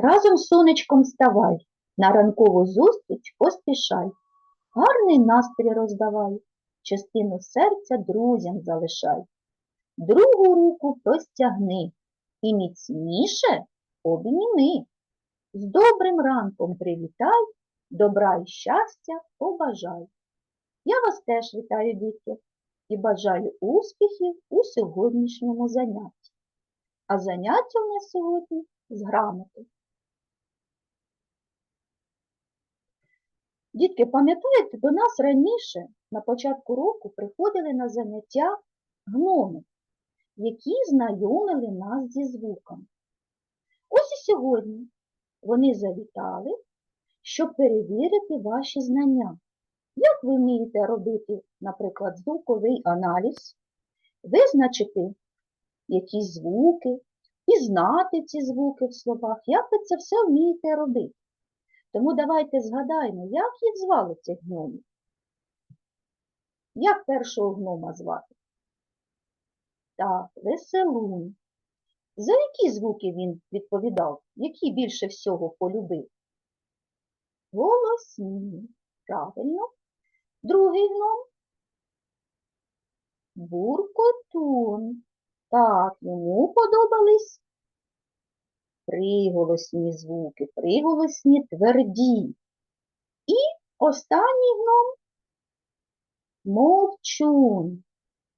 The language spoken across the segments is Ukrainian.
Разом з сонечком вставай, на ранкову зустріч поспішай. Гарний настрій роздавай, частину серця друзям залишай. Другу руку простягни і міцніше обніми. З добрим ранком привітай, добра і щастя побажай. Я вас теж вітаю, дітки, і бажаю успіхів у сьогоднішньому занятті. А заняття у нас сьогодні з грамоти. Дітки, пам'ятаєте, до нас раніше на початку року приходили на заняття гноми, які знайомили нас зі звуками. Ось і сьогодні вони завітали, щоб перевірити ваші знання. Як ви вмієте робити, наприклад, звуковий аналіз, визначити якісь звуки, пізнати ці звуки в словах, як ви це все вмієте робити? Тому давайте згадаємо, як їх звали цих гномів. Як першого гнома звати? Так, веселун. За які звуки він відповідав? Які більше всього полюбив? Голосні. Правильно. Другий гном. Буркотун. Так, йому подобались приголосні звуки, приголосні тверді. І останній гном мовчун,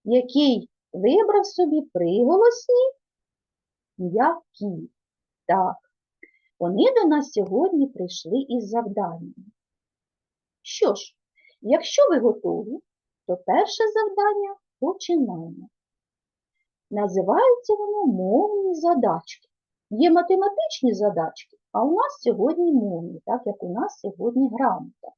який вибрав собі приголосні м'які. Так, вони до нас сьогодні прийшли із завданням. Що ж, якщо ви готові, то перше завдання починаємо. Називається воно мовні задачки. Є математичні задачки, а у нас сьогодні мовні, так як у нас сьогодні грамота.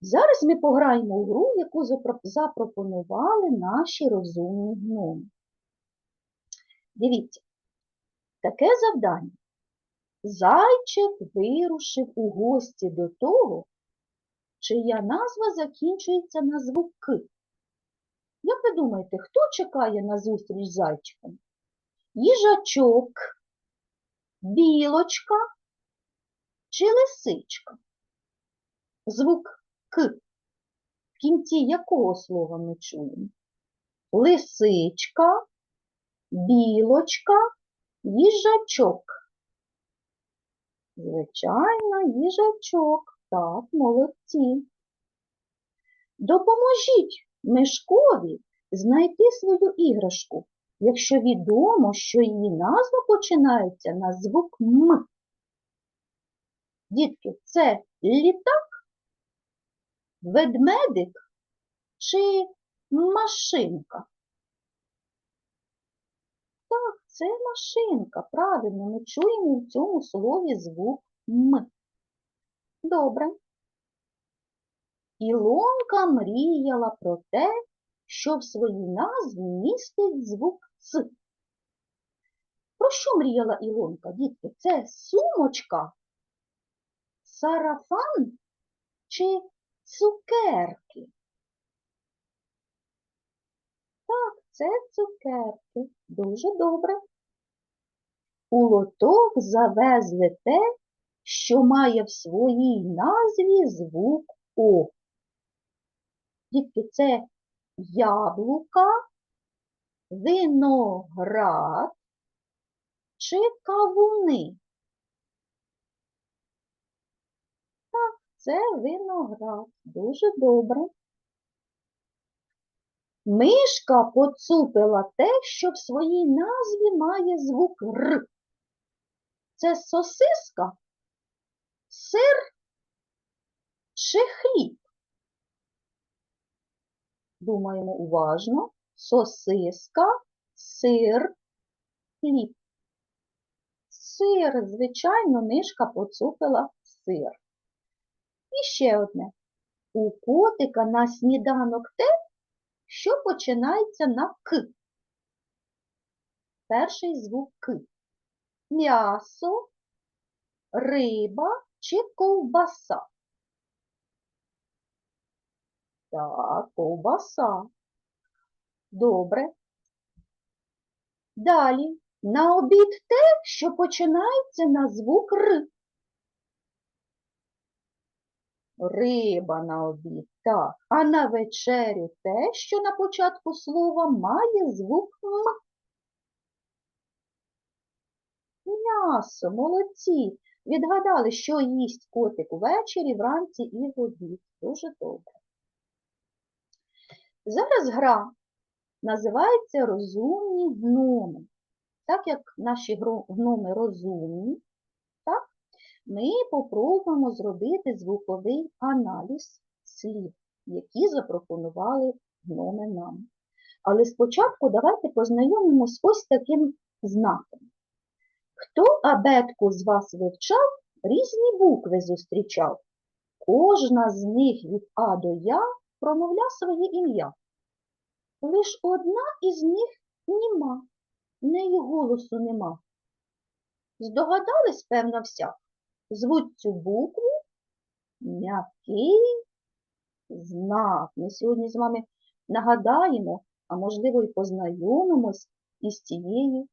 Зараз ми пограємо у гру, яку запропонували наші розумні гноми. Дивіться, таке завдання. Зайчик вирушив у гості до того, чия назва закінчується на звук К. Як ви думаєте, хто чекає на зустріч з зайчиком? Їжачок, білочка чи лисичка? Звук К в кінці якого слова ми чуємо? Лисичка, білочка, їжачок. Звичайно, їжачок. Так, молодці. Допоможіть Мишкові знайти свою іграшку, якщо відомо, що її назва починається на звук М. Дітки, це літак, ведмедик чи машинка? Так, це машинка. Правильно, ми чуємо в цьому слові звук М. Добре. Ілонка мріяла про те, що в своїй назві містить звук С. Про що мріяла Ілонка, дітки? Це сумочка, сарафан чи цукерки? Так, це цукерки. Дуже добре. У лоток завезли те, що має в своїй назві звук О. Дітки, це яблука, виноград чи кавуни. Так, це виноград. Дуже добре. Мишка поцупила те, що в своїй назві має звук Р. Це сосиска, сир чи хліб? Думаємо уважно. Сосиска, сир, хліб. Сир, звичайно, мишка поцупила сир. І ще одне. У котика на сніданок те, що починається на К. Перший звук К. М'ясо, риба чи ковбаса. Так, ковбаса. Добре. Далі На обід те, що починається на звук Р. Риба на обід, так. А на вечерю те, що на початку слова має звук М. М'ясо, молодці. Відгадали, що їсть котик увечері, вранці і в обід. Дуже добре. Зараз гра називається розумні гноми. Так як наші гноми розумні, так, ми попробуємо зробити звуковий аналіз слів, які запропонували гноми нам. Але спочатку давайте познайомимось ось таким знаком. Хто абетку з вас вивчав, різні букви зустрічав. Кожна з них від А до Я промовля своє ім'я. Лиш одна із них німа, неї голосу нема. Здогадались, певно, вся, звуть цю букву м'який знак. Ми сьогодні з вами нагадаємо, а можливо і познайомимось із цією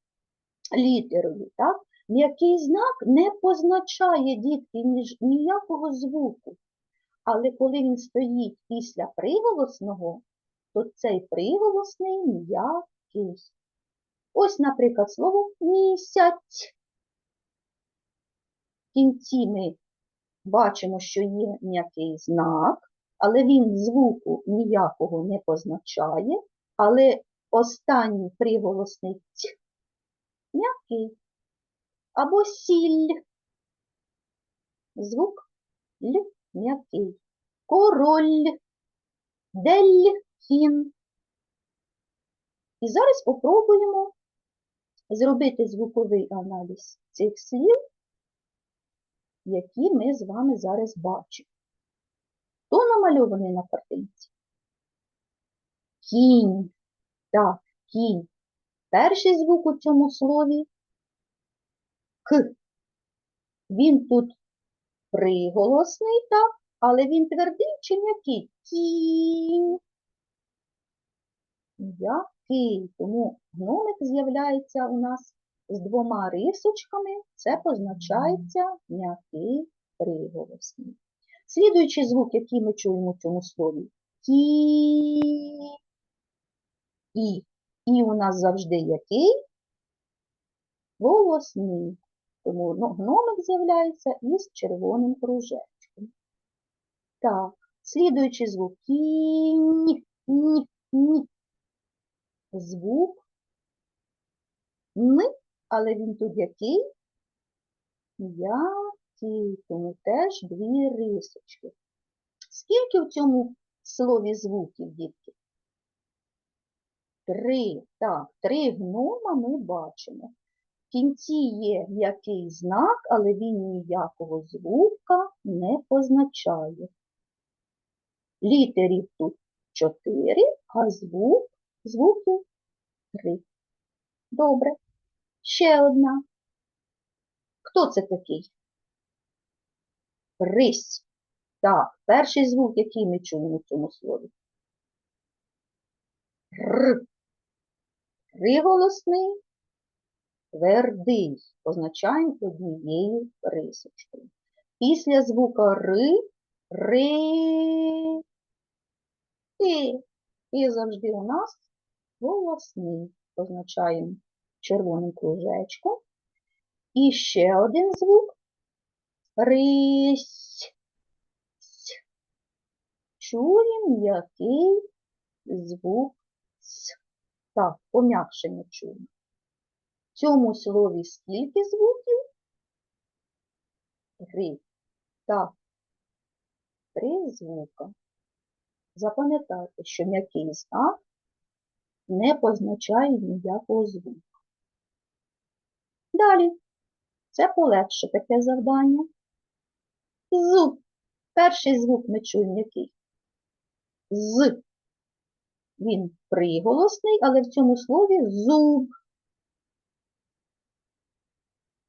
літерою. Так? М'який знак не позначає дітки ніякого звуку. Але коли він стоїть після приголосного, то цей приголосний м'який. Ось, наприклад, слово місяць. В кінці ми бачимо, що є м'який знак, але він звуку ніякого не позначає, але останній приголосний ць м'який. Або сіль. Звук л м'який. Король, дельфін. І зараз спробуємо зробити звуковий аналіз цих слів, які ми з вами зараз бачимо. Хто намальований на картинці? Кінь. Так, кінь. Перший звук у цьому слові К. Він тут приголосний, так, але він твердий чи м'який? Кінь. М'який. Тому гномик з'являється у нас з двома рисочками. Це позначається м'який приголосний. Слідуючий звук, який ми чуємо в цьому слові кі. І. І у нас завжди який? Голосний. Тому ну, гномик з'являється із червоним кружечком. Так, слідуючий звук кінь, ні, ні. Звук Н, але він тут який? Який, тому теж дві рисочки. Скільки в цьому слові звуків, дітки? Три. Так, три гнома ми бачимо. Кінці є м'який знак, але він ніякого звука не позначає. Літерів тут чотири, а звук, звуків три. Добре. Ще одна. Хто це такий? Рись. Так, перший звук, який ми чуємо в цьому слові. Р. Приголосний, твердий. Позначаємо однією рисочкою. Після звука ри, ри, і. І завжди у нас голосний. Позначаємо червоним кружечком. І ще один звук. Рись. Чуємо м'який звук С. Так, пом'якшення чуємо. Цьому слові скільки звуків? Три. Так. Три звука. Запам'ятайте, що м'який знак не позначає ніякого звуку. Далі. Це полегше таке завдання. Зуб. Перший звук ми чуємо який? З. Він приголосний, але в цьому слові зуб.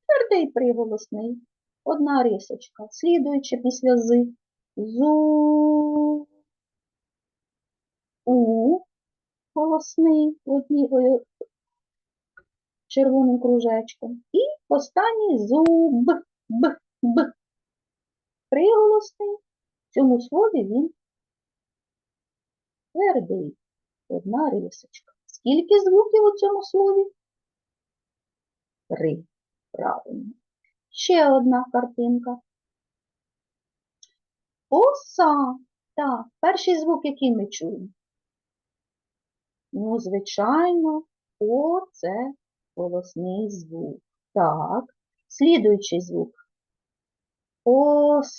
Твердий приголосний. Одна рисочка. Слідуючи після з. Зу. У. Голосний. Одні, е, червоним кружечком. І останній зуб, б, б. Приголосний. В цьому слові він твердий. Одна рисочка. Скільки звуків у цьому слові? Три. Правильно. Ще одна картинка. Оса. Так, перший звук, який ми чуємо. Ну, звичайно, О це голосний звук. Так, слідуючий звук. Ос.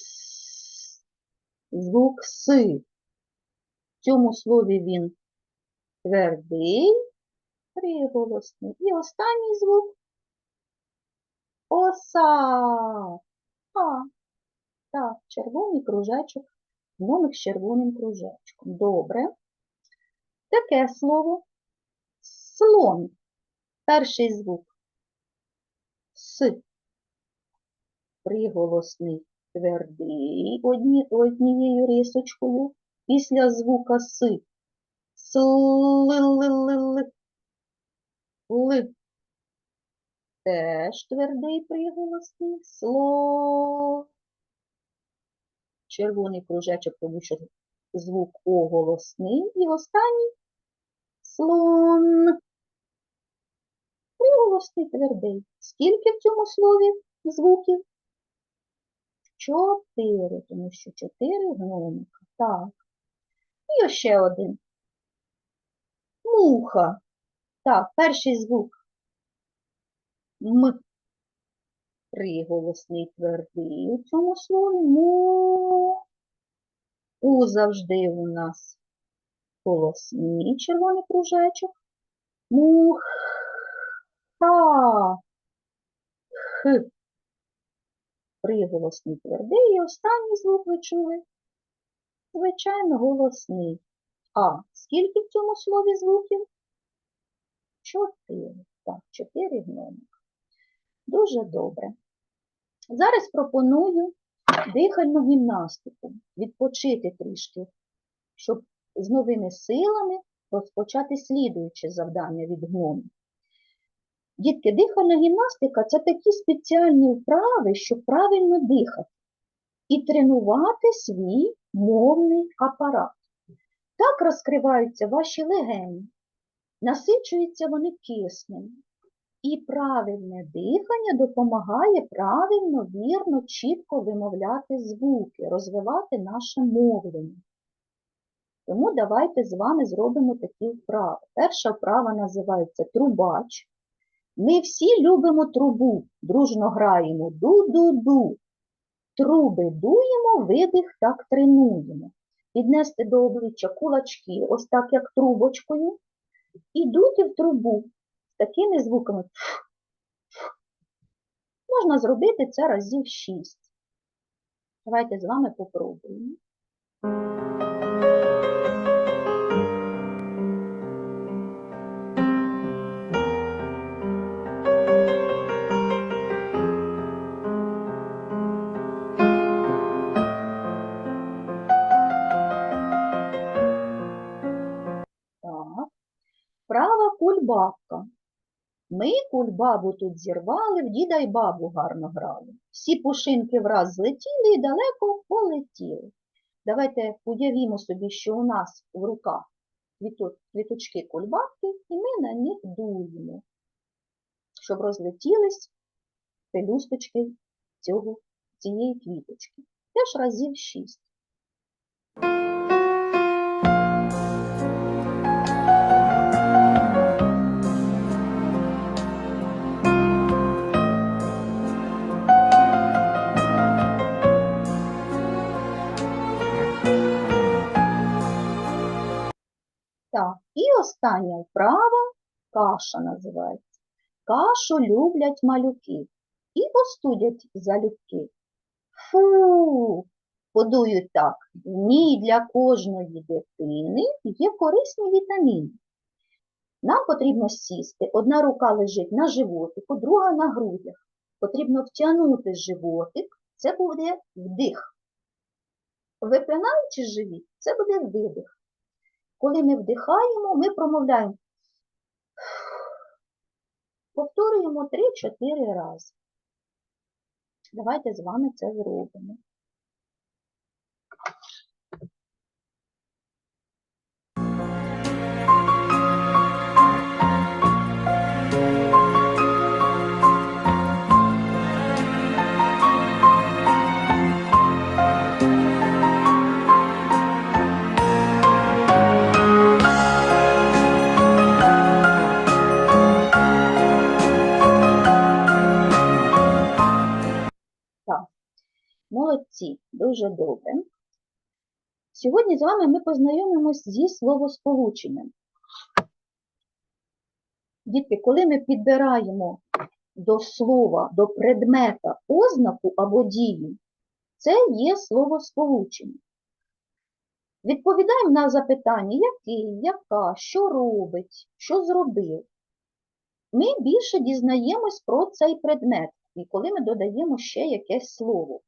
Звук С. В цьому слові він твердий, приголосний. І останній звук оса. А, так, червоний кружечок, гномик з червоним кружечком. Добре. Таке слово слон. Перший звук С. Приголосний твердий одні, однією рисочкою. Після звука С. Слилилили. Ли. Теж твердий приголосний. Сло. Червоний кружечок, тому що звук О голосний. І останній слон. Приголосний твердий. Скільки в цьому слові звуків? Чотири, тому що чотири гномика. Так. І ще один. Муха. Так, перший звук. М. Приголосний твердий у цьому слові. Му. У завжди у нас голосний червоний кружечок. Мух. Х. Приголосний твердий. І останній звук ви чули. Звичайно, голосний. А скільки в цьому слові звуків? Чотири. Так, чотири гномика. Дуже добре. Зараз пропоную дихальну гімнастику. Відпочити трішки, щоб з новими силами розпочати слідуюче завдання від гному. Дітки, дихальна гімнастика це такі спеціальні вправи, щоб правильно дихати і тренувати свій мовний апарат. Так розкриваються ваші легені, насичуються вони киснем. І правильне дихання допомагає правильно, вірно, чітко вимовляти звуки, розвивати наше мовлення. Тому давайте з вами зробимо такі вправи. Перша вправа називається трубач. Ми всі любимо трубу, дружно граємо ду-ду-ду. Труби дуємо, видих так тренуємо. Піднести до обличчя кулачки, ось так, як трубочкою, і дути в трубу такими звуками. Можна зробити це разів шість. Давайте з вами попробуємо. Права кульбабка. Ми кульбабу тут зірвали, в діда й бабу гарно грали. Всі пушинки враз злетіли і далеко полетіли. Давайте уявімо собі, що у нас в руках квіточки кульбабки, і ми на них дуємо, щоб розлетілись пелюсточки цього, цієї квіточки. Теж разів шість. Так, і остання вправа каша називається. Кашу люблять малюки і остудять залюбки. Фу, подують так. Ній для кожної дитини є корисні вітаміни. Нам потрібно сісти. Одна рука лежить на животику, друга на грудях. Потрібно втягнути животик, це буде вдих. Випинаючи живіт, це буде видих. Коли ми вдихаємо, ми промовляємо Повторюємо 3-4 рази. Давайте з вами це зробимо. Дуже добре. Сьогодні з вами ми познайомимось зі словосполученням. Дітки, коли ми підбираємо до слова, до предмета ознаку або дію, це є словосполучення. Відповідаємо на запитання, який, яка, що робить, що зробив. Ми більше дізнаємось про цей предмет, і коли ми додаємо ще якесь слово.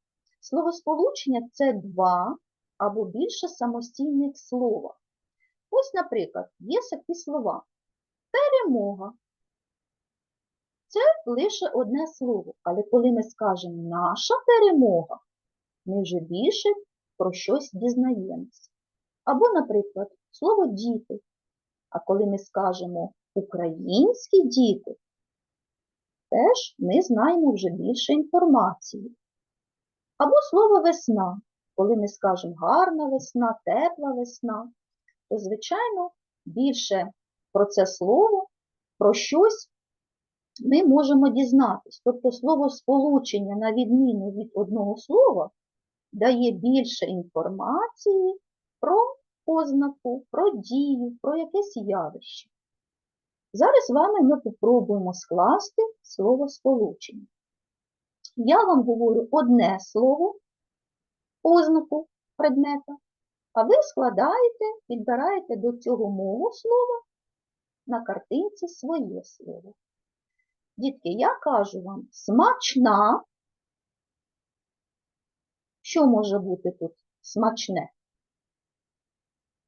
Словосполучення це два або більше самостійних слова. Ось, наприклад, є такі слова. Перемога. Це лише одне слово, але коли ми скажемо наша перемога, ми вже більше про щось дізнаємося. Або, наприклад, слово діти. А коли ми скажемо українські діти, теж ми знаємо вже більше інформації. Або слово весна. Коли ми скажемо гарна весна, тепла весна, то, звичайно, більше про це слово, про щось ми можемо дізнатись. Тобто слово сполучення, на відміну від одного слова, дає більше інформації про ознаку, про дію, про якесь явище. Зараз з вами ми попробуємо скласти слово сполучення. Я вам говорю одне слово, ознаку предмета, а ви складаєте, підбираєте до цього мого слова на картинці своє слово. Дітки, я кажу вам смачна. Що може бути тут смачне?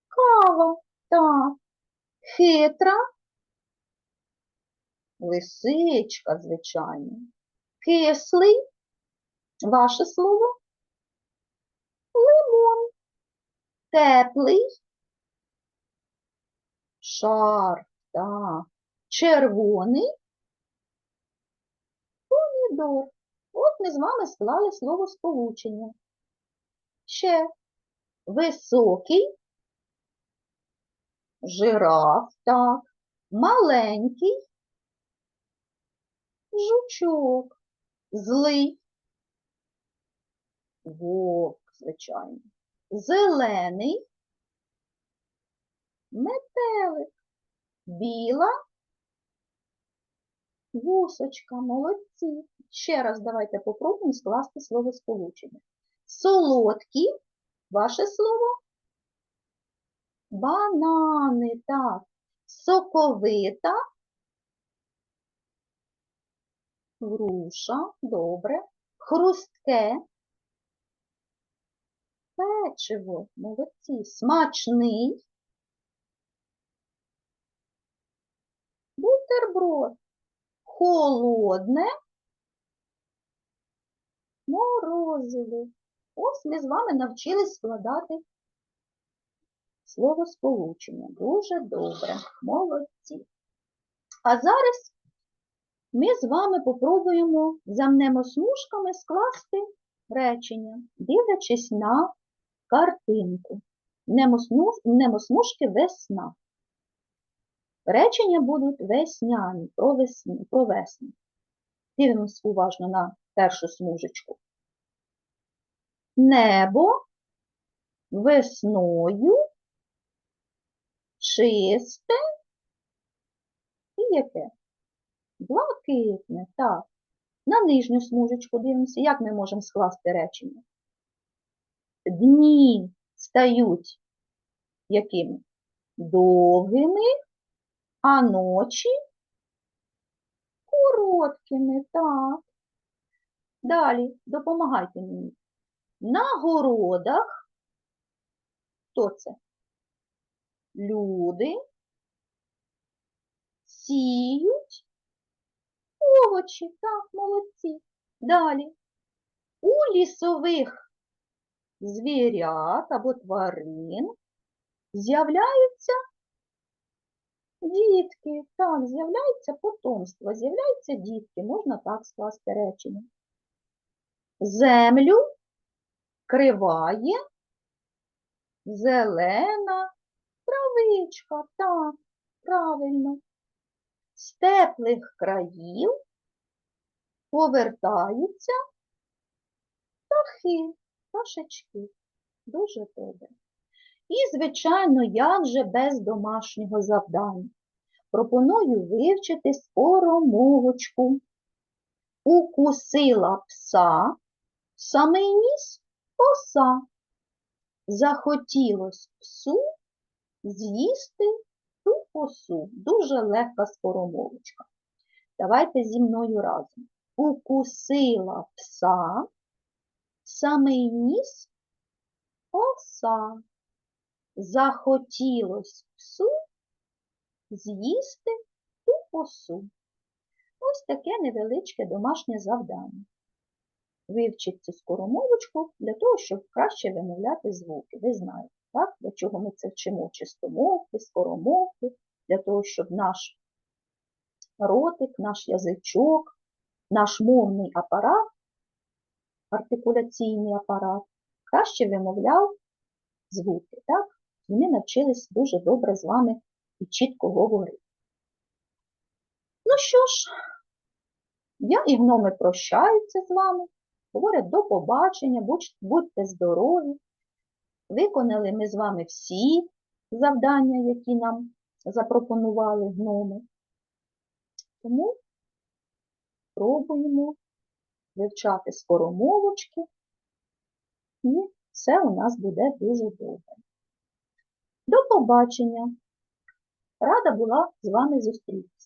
Кава, так, хитра, лисичка, звичайно кислий, ваше слово, лимон, теплий, шар, так, червоний, помідор. От ми з вами склали слово сполучення. Ще високий, жираф, так, маленький, жучок злий, вовк, звичайно, зелений, метелик, біла, гусочка, молодці. Ще раз давайте попробуємо скласти слово сполучення. Солодкі, ваше слово? Банани, так. Соковита, груша, добре, хрустке, печиво, молодці, смачний, бутерброд, холодне, морозиво. Ось ми з вами навчились складати слово сполучення. Дуже добре, молодці. А зараз ми з вами попробуємо за мнемосмужками скласти речення, дивлячись на картинку. Мнемосмужки весна. Речення будуть весняні, про весну. Про весну. Дивимось уважно на першу смужечку. Небо весною чисте і яке? Блакитне, так. На нижню смужечку дивимося, як ми можемо скласти речення. Дні стають якими? Довгими, а ночі короткими, так. Далі, допомагайте мені. На городах, хто це? Люди сіють Овочі, так, молодці. Далі. У лісових звірят або тварин з'являються дітки. Так, з'являється потомство, з'являються дітки, можна так скласти речення. Землю криває зелена травичка. Так, правильно. З теплих країв повертаються птахи, пташечки. Дуже добре. І, звичайно, як же без домашнього завдання. Пропоную вивчити скоромовочку. Укусила пса, самий ніс оса. Захотілось псу з'їсти осу. Дуже легка скоромовочка. Давайте зі мною разом. Укусила пса, самий ніс оса. Захотілось псу з'їсти ту осу. Ось таке невеличке домашнє завдання. Вивчіть цю скоромовочку для того, щоб краще вимовляти звуки. Ви знаєте, так? для чого ми це вчимо чистомовки, скоромовки, для того, щоб наш ротик, наш язичок, наш мовний апарат, артикуляційний апарат, краще вимовляв звуки. Так? І ми навчились дуже добре з вами і чітко говорити. Ну що ж, я і гноми прощаються з вами, говорять до побачення, будь- будьте здорові. Виконали ми з вами всі завдання, які нам запропонували гноми. Тому пробуємо вивчати скоромовочки, і все у нас буде дуже добре. До побачення! Рада була з вами зустрітися.